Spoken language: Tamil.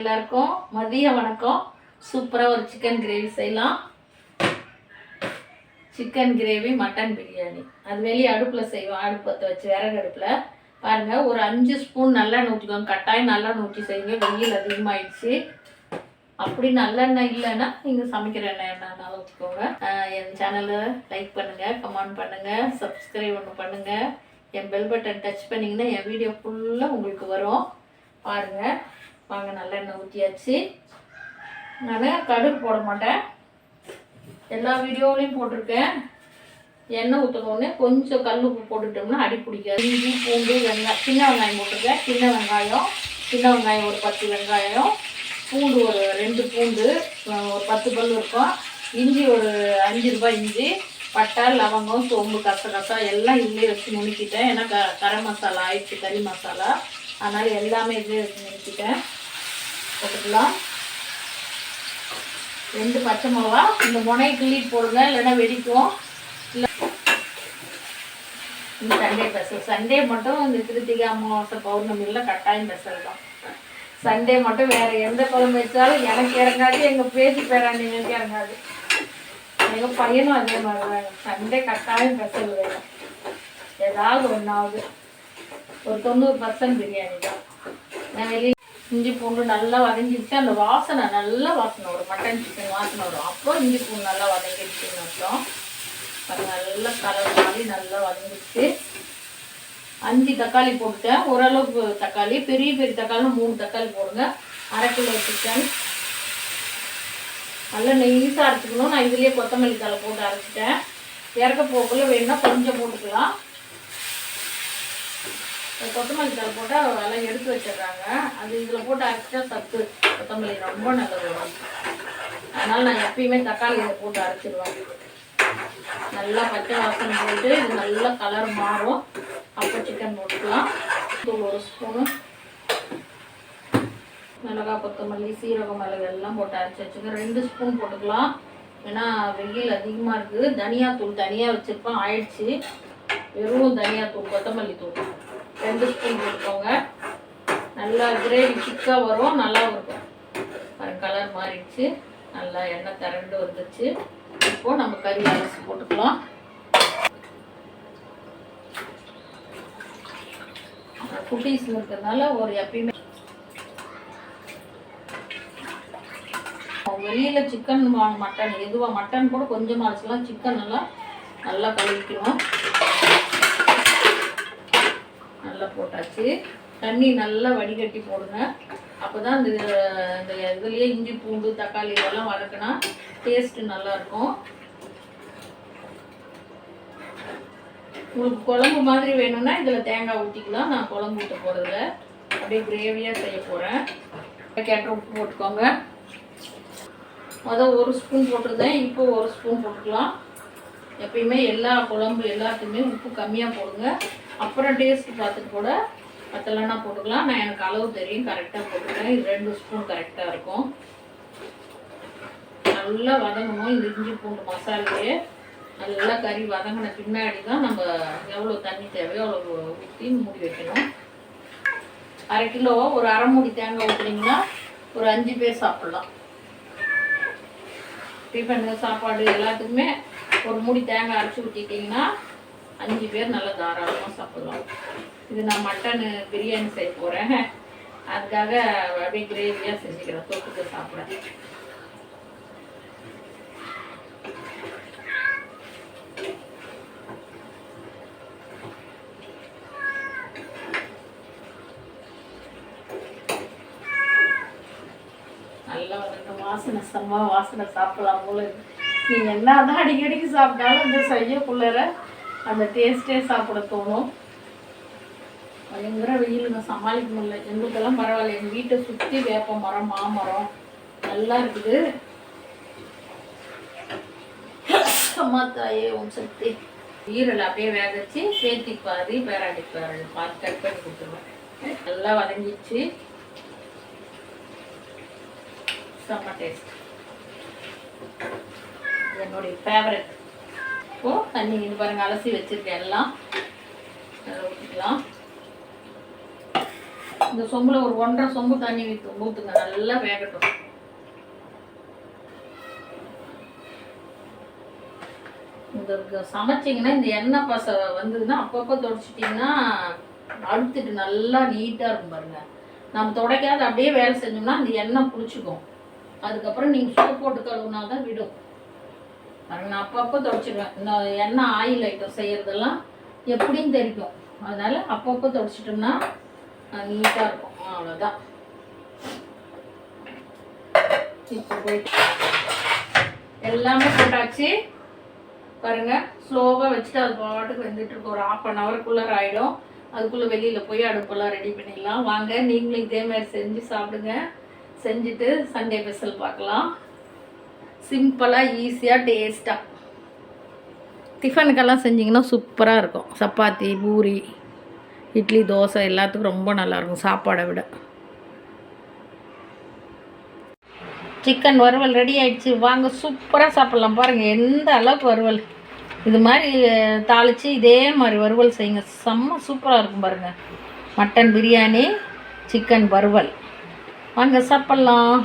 எல்லாருக்கும் மதிய வணக்கம். சூப்பராக ஒரு சிக்கன் கிரேவி செய்யலாம். சிக்கன் கிரேவி மட்டன் பிரியாணி அது வெளியே அடுப்பில் செய்வோம். அடுப்பு பற்ற வச்சு விறகு அடுப்பில். பாருங்கள் ஒரு அஞ்சு ஸ்பூன் நல்லெண்ணெய் ஊற்றிக்கோங்க கட்டாயம் நல்லெண்ணெய் ஊற்றி செய்யுங்க. வெயில் அதிகமாகிடுச்சு அப்படி நல்லெண்ணெய் இல்லைன்னா நீங்கள் சமைக்கிற எண்ணெய் எண்ணெய் ஊற்றிக்கோங்க என் சேனலை லைக் பண்ணுங்கள் கமெண்ட் பண்ணுங்கள் சப்ஸ்கிரைப் ஒன்று பண்ணுங்கள் என் பெல் பட்டன் டச் பண்ணிங்கன்னா என் வீடியோ ஃபுல்லாக உங்களுக்கு வரும். பாருங்கள் வாங்க நல்லெண்ணெய் ஊற்றியாச்சு நான் கடுகு போட மாட்டேன். எல்லா வீடியோவிலையும் போட்டிருக்கேன். எண்ணெய் ஊற்றணுன்னே கொஞ்சம் கல் உப்பு போட்டுட்டோம்னா அடி பிடிக்காது. இஞ்சி பூண்டு வெங்காயம் சின்ன வெங்காயம் போட்டிருக்கேன். சின்ன வெங்காயம் சின்ன வெங்காயம் ஒரு பத்து வெங்காயம் பூண்டு ஒரு ரெண்டு பூண்டு ஒரு பத்து பல் இருக்கும். இஞ்சி ஒரு அஞ்சு ரூபாய் இஞ்சி பட்டை லவங்கம் சோம்பு கசகசா எல்லாம் இதுலேயே வச்சு நுணுக்கிட்டேன். ஏன்னா க கரம் மசாலா ஆயிடுச்சு கறி மசாலா. அதனால் எல்லாமே இதே வச்சு நுணுக்கிட்டேன். போட்டுக்கலாம். ரெண்டு பச்சை மிளகா இந்த முனையை கிள்ளிட்டு போடுங்க இல்லைன்னா வெடிக்கும். இல்லை இந்த சண்டே பெசல் சண்டே மட்டும் இந்த கிருத்திகை அமாவாசை பௌர்ணமியில் கட்டாயம் பெசல் தான். சண்டே மட்டும் வேற எந்த குழம்பு வச்சாலும் எனக்கு இறங்காது எங்கள் பேத்தி பேராண்டிங்களுக்கு இறங்காது. எங்கள் பையனும் அதே மாதிரி தான் சண்டே கட்டாயம் பெசல் வேணும் ஏதாவது ஒன்றாவது ஒரு தொண்ணூறு பர்சன்ட் பிரியாணி தான். நான் வெளியே இஞ்சி பூண்டு நல்லா வதங்கிடுச்சு. அந்த வாசனை நல்லா வாசனை வரும். மட்டன் சிக்கன் வாசனை வரும். அப்போ இஞ்சி பூண்டு நல்லா வதங்கிடுச்சுன்னு அர்த்தம் அது நல்லா கலர் மாதிரி நல்லா வதங்கிடுச்சு. அஞ்சு தக்காளி போட்டுட்டேன். ஓரளவுக்கு தக்காளி பெரிய பெரிய தக்காளி மூணு தக்காளி போடுங்க. அரை கிலோ சிக்கன் நல்லா நெய்ஸாக அரைச்சிக்கணும். நான் இதுலேயே கொத்தமல்லி தலை போட்டு அரைச்சிட்டேன். இறக்க போக்குள்ள வேணும்னா கொஞ்சம் போட்டுக்கலாம். கொத்தமல்லி தலை போட்டால் எல்லாம் எடுத்து வச்சிடுறாங்க. அது இதில் போட்டு அரைச்சா சத்து கொத்தமல்லி ரொம்ப நல்லது. அதனால் நான் எப்பயுமே தக்காளி இதை போட்டு அரைச்சிடுவேன் நல்லா பச்சை வாசனை போட்டு இது நல்லா கலர் மாறும். அப்போ சிக்கன் போட்டுக்கலாம். தூள் ஒரு ஸ்பூனு மிளகா கொத்தமல்லி சீரகம் மிளகு எல்லாம் போட்டு அரைச்சி வச்சுக்க ரெண்டு ஸ்பூன் போட்டுக்கலாம். ஏன்னா வெயில் அதிகமாக இருக்குது. தனியாத்தூள் தனியாக வச்சுருப்பேன் ஆயிடுச்சு. வெறும் தனியாத்தூள் கொத்தமல்லி தூள். ரெண்டு ஸ்பூன் போட்டுக்கோங்க நல்லா கிரேவி திக்காக வரும் நல்லா இருக்கும். பாருங்க கலர் மாறிடுச்சு. நல்லா எண்ணெய் திரண்டு வந்துச்சு. இப்போ நம்ம கறி அலசி போட்டுக்கலாம். குட்டீஸில் இருக்கிறதுனால ஒரு எப்பயுமே வெளியில் சிக்கன் மட்டன் எதுவாக மட்டன் கூட கொஞ்சமாக அரைச்சிக்கலாம். சிக்கன் எல்லாம் நல்லா கழுவிக்கணும் நல்லா வச்சு தண்ணி நல்லா வடிகட்டி போடுங்க. அப்போ தான் இந்த இந்த இதுலேயே இஞ்சி பூண்டு தக்காளி இதெல்லாம் வதக்கினா டேஸ்ட்டு நல்லாயிருக்கும் உங்களுக்கு குழம்பு மாதிரி வேணும்னா இதில் தேங்காய் ஊற்றிக்கலாம் நான் குழம்பு ஊற்ற போகிறதில்ல அப்படியே கிரேவியாக செய்ய போகிறேன் கேட்ட உப்பு போட்டுக்கோங்க. மொதல் ஒரு ஸ்பூன் போட்டிருந்தேன். இப்போ ஒரு ஸ்பூன் போட்டுக்கலாம். எப்பயுமே எல்லா குழம்பு எல்லாத்துக்குமே உப்பு கம்மியாக போடுங்க. அப்புறம் டேஸ்ட் பார்த்துட்டு கூட பத்தலைன்னா போட்டுக்கலாம். நான் எனக்கு அளவு தெரியும். கரெக்டாக போட்டுக்கிறேன். இது ரெண்டு ஸ்பூன் கரெக்டாக இருக்கும். நல்லா வதங்கணும். இந்த இஞ்சி பூண்டு மசாலையே. நல்லா கறி வதங்கின பின்னாடி தான் நம்ம எவ்வளோ தண்ணி தேவையோ அவ்வளோ ஊற்றி மூடி வைக்கணும். அரை கிலோ ஒரு அரை மூடி தேங்காய் ஊற்றுனீங்கன்னா ஒரு அஞ்சு பேர் சாப்பிட்லாம். டிஃபனு சாப்பாடு எல்லாத்துக்குமே ஒரு மூடி தேங்காய் அரைச்சி ஊற்றிட்டிங்கன்னா அஞ்சு பேர் நல்லா தாராளமாக சாப்பிடலாம். இது நான் மட்டன் பிரியாணி செய்ய போகிறேன் அதுக்காக அப்படியே கிரேவியாக செஞ்சுக்கிறேன். தொட்டுக்கு சாப்பிட. நல்லா ஒரு வாசனை செம்மா வாசனை சாப்பிடலாம் போல நீங்க என்னதான் அடிக்கடிக்கு சாப்பிட்டாலும் இந்த செய்யக்குள்ளற அந்த டேஸ்டே சாப்பிட தோணும். பயங்கர வெயிலுங்க சமாளிக்க முடியல. எங்களுக்கெல்லாம் பரவாயில்ல. எங்கள் வீட்டை சுற்றி வேப்ப மரம் மாமரம் நல்லா இருக்குது. அம்மா தாயே உன் சக்தி. ஈரல் அப்படியே வேக வச்சு பாதி பேராடி பாதி பார்த்து கட் பண்ணி கொடுத்துருவேன். நல்லா வதங்கிச்சு. செம்ம டேஸ்ட் என்னுடைய ஃபேவரட் இருக்கும் தண்ணி இது பாருங்க அலசி வச்சிருக்கேன் எல்லாம். ஊற்றிக்கலாம் இந்த சொம்பில் ஒரு ஒன்றரை சொம்பு தண்ணி ஊற்று ஊற்றுங்க நல்லா வேகட்டும். இந்த சமைச்சிங்கன்னா இந்த எண்ணெய் பசை வந்ததுன்னா அப்பப்போ தொடச்சிட்டிங்கன்னா அழுத்துட்டு நல்லா நீட்டாக இருக்கும் பாருங்க. நம்ம துடைக்காத அப்படியே வேலை செஞ்சோம்னா அந்த எண்ணெய் புளிச்சுக்கும் அதுக்கப்புறம் நீங்கள் சோப் போட்டு கழுவுனா தான் விடும். நான் அப்பப்போ துடைச்சிடுவேன் இந்த எண்ணெய் ஆயில் ஐட்டம் செய்கிறதெல்லாம் எப்படியும் தெரிக்கும் அதனால அப்பப்போ துடைச்சிட்டோம்னா நீட்டாக இருக்கும். அவ்வளோதான் இப்போ போயிட்டு எல்லாமே போட்டாச்சு. பாருங்க ஸ்லோவாக வச்சுட்டு அது பாட்டுக்கு வெந்துட்டு இருக்கும் ஒரு ஆஃப் அன் ஹவருக்குள்ளே ஆகிடும் அதுக்குள்ளே வெளியில் போய் அடுப்பெல்லாம் ரெடி பண்ணிடலாம். வாங்க நீங்களும் இதே மாதிரி செஞ்சு சாப்பிடுங்க. செஞ்சுட்டு சண்டே ஸ்பெஷல் பார்க்கலாம். சிம்பிளாக ஈஸியாக டேஸ்ட்டாக டிஃபனுக்கெல்லாம் செஞ்சிங்கன்னா சூப்பராக இருக்கும். சப்பாத்தி பூரி இட்லி தோசை எல்லாத்துக்கும் ரொம்ப நல்லாயிருக்கும் சாப்பாடை விட. சிக்கன் வறுவல் ரெடி ஆயிடுச்சு. வாங்க சூப்பராக சாப்பிட்லாம். பாருங்கள் எந்த அளவுக்கு வறுவல். இது மாதிரி தாளித்து தாளிச்சு இதே மாதிரி வறுவல் செய்யுங்க. செம்ம சூப்பராக இருக்கும் பாருங்கள் மட்டன் பிரியாணி சிக்கன் வறுவல். வாங்க சாப்பிட்லாம்.